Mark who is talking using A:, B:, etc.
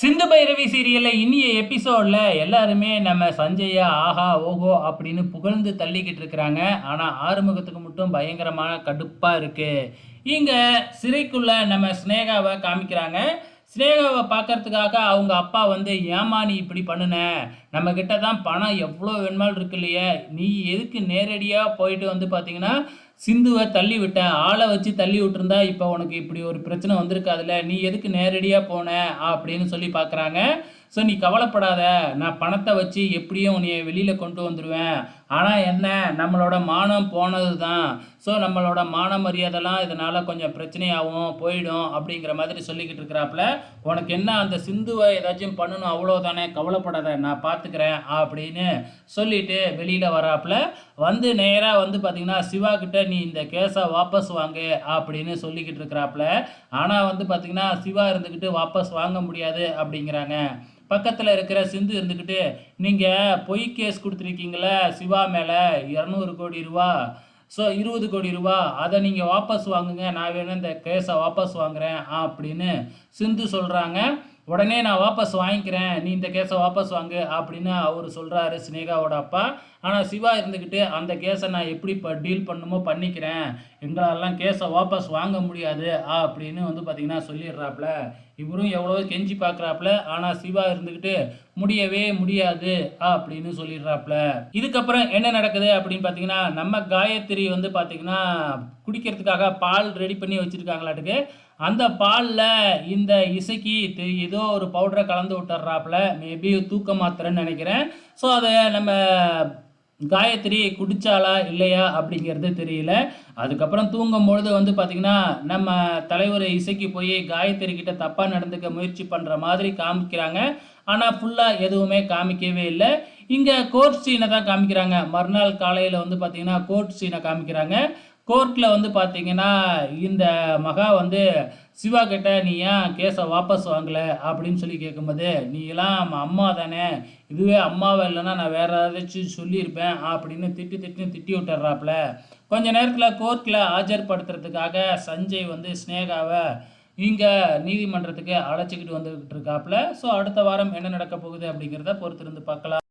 A: சிந்து பைரவி சீரியலில் இனிய எபிசோடில் எல்லாருமே நம்ம சஞ்சயா ஆஹா ஓஹோ அப்படின்னு புகழ்ந்து தள்ளிக்கிட்டு இருக்கிறாங்க. ஆனால் ஆறுமுகத்துக்கு மட்டும் பயங்கரமான கடுப்பாக இருக்குது இங்கே சிறைக்குள்ளே நம்ம ஸ்னேகாவை காமிக்கிறாங்க. ஸ்னேகாவை பார்க்கறதுக்காக அவங்க அப்பா வந்து ஏமா நீ இப்படி பண்ணுன? நம்ம கிட்ட தான் பணம் எவ்வளோ வேணுமாலும் இருக்கு இல்லையே. நீ எதுக்கு நேரடியாக போயிட்டு வந்து பார்த்தீங்கன்னா சிந்துவை தள்ளி ஆளை வச்சு தள்ளி விட்டுருந்தா இப்போ உனக்கு இப்படி ஒரு பிரச்சனை வந்திருக்காதுல்ல? நீ எதுக்கு நேரடியாக போன? அப்படின்னு சொல்லி பார்க்குறாங்க ஸோ நீ கவலைப்படாத. நான் பணத்தை வச்சு எப்படியும் உன்னைய வெளியில் கொண்டு வந்துடுவேன் ஆனால் என்ன? நம்மளோட மானம் போனது தான் ஸோ நம்மளோட மான மரியாதைலாம் இதனால் கொஞ்சம் பிரச்சனையாகும் போயிடும் அப்படிங்கிற மாதிரி சொல்லிக்கிட்டு இருக்கிறாப்புல உனக்கு என்ன அந்த சிந்துவை ஏதாச்சும் பண்ணணும் அவ்வளோதானே கவலைப்படாத நான் பார்த்துக்கிறேன் அப்படின்னு சொல்லிட்டு வெளியில் வராப்புல வந்து நேராக வந்து பார்த்தீங்கன்னா சிவா கிட்ட நீ இந்த கேஸை வாபஸ் வாங்கு அப்படின்னு சொல்லிக்கிட்டு இருக்கிறாப்புல. ஆனால் வந்து பார்த்தீங்கன்னா சிவா இருந்துக்கிட்டு வாபஸ் வாங்க முடியாது அப்படிங்கிறாங்க. பக்கத்தில் இருக்கிற சிந்து இருந்துக்கிட்டு நீங்கள் பொய் கேஸ் கொடுத்துருக்கீங்களே சிவா மேலே இரநூறு கோடி ரூபா. ஸோ இருபது கோடி ரூபா. அதை நீங்கள் வாபஸ் வாங்குங்க. நான் வேணும் இந்த கேஸை வாபஸ் வாங்குறேன். அப்படின்னு சிந்து சொல்கிறாங்க உடனே நான் வாபஸ் வாங்கிக்கிறேன் நீ இந்த கேஸை வாபஸ் வாங்கு அப்படின்னு அவர் சொல்கிறாரு சினேகாவோட அப்பா. ஆனால் சிவா இருந்துக்கிட்டு அந்த கேஸை நான் எப்படி இப்போ டீல் பண்ணுமோ பண்ணிக்கிறேன். எங்களாலெல்லாம் கேஸை வாபஸ் வாங்க முடியாது அப்படின்னு வந்து பார்த்திங்கன்னா சொல்லிடுறாப்புல இவரும் எவ்வளோ கெஞ்சி பார்க்குறாப்புல ஆனால் சிவா இருந்துக்கிட்டு முடியவே முடியாது அப்படின்னு சொல்லிடுறாப்புல இதுக்கப்புறம் என்ன நடக்குது அப்படின்னு பார்த்தீங்கன்னா நம்ம காயத்ரி வந்து பார்த்திங்கன்னா குடிக்கிறதுக்காக பால் ரெடி பண்ணி வச்சுருக்காங்களாட்டுக்கு. அந்த பாலில் இந்த இசைக்கு ஏதோ ஒரு பவுடரை கலந்து விட்டுறாப்புல மேபி தூக்க மாத்திரன்னு நினைக்கிறேன். ஸோ அதை நம்ம காயத்ரி குடித்தாளா இல்லையா அப்படிங்கிறது தெரியல. அதுக்கப்புறம் தூங்கும்பொழுது வந்து பார்த்திங்கன்னா நம்ம தலைவர் இசைக்கு போய் காயத்ரி கிட்ட தப்பாக நடந்துக்க முயற்சி பண்ணுற மாதிரி காமிக்கிறாங்க. ஆனால் ஃபுல்லாக எதுவுமே காமிக்கவே இல்லை. இங்கே கோர்ட் சீனை தான் காமிக்கிறாங்க. மறுநாள் காலையில் வந்து பார்த்திங்கன்னா கோர்ட் சீனை காமிக்கிறாங்க. கோர்ட்டில் வந்து பார்த்தீங்கன்னா இந்த மகா வந்து சிவா கிட்ட நீ ஏன் கேஸை வாபஸ் வாங்கலை? அப்படின்னு சொல்லி கேட்கும்போது நீ எல்லாம் அம்மா தானே. இதுவே அம்மாவை இல்லைன்னா நான் வேறு ஏதாச்சும் சொல்லியிருப்பேன் அப்படின்னு திட்டி திட்டி திட்டி விட்டுறாப்புல கொஞ்ச நேரத்தில் கோர்ட்டில் ஆஜர்படுத்துறதுக்காக சஞ்சய் வந்து ஸ்னேகாவை இங்கே நீதிமன்றத்துக்கு அழைச்சிக்கிட்டு வந்துக்கிட்டு இருக்காப்புல. ஸோ அடுத்த வாரம் என்ன நடக்க போகுது அப்படிங்கிறத பொறுத்திருந்து பார்க்கலாம்.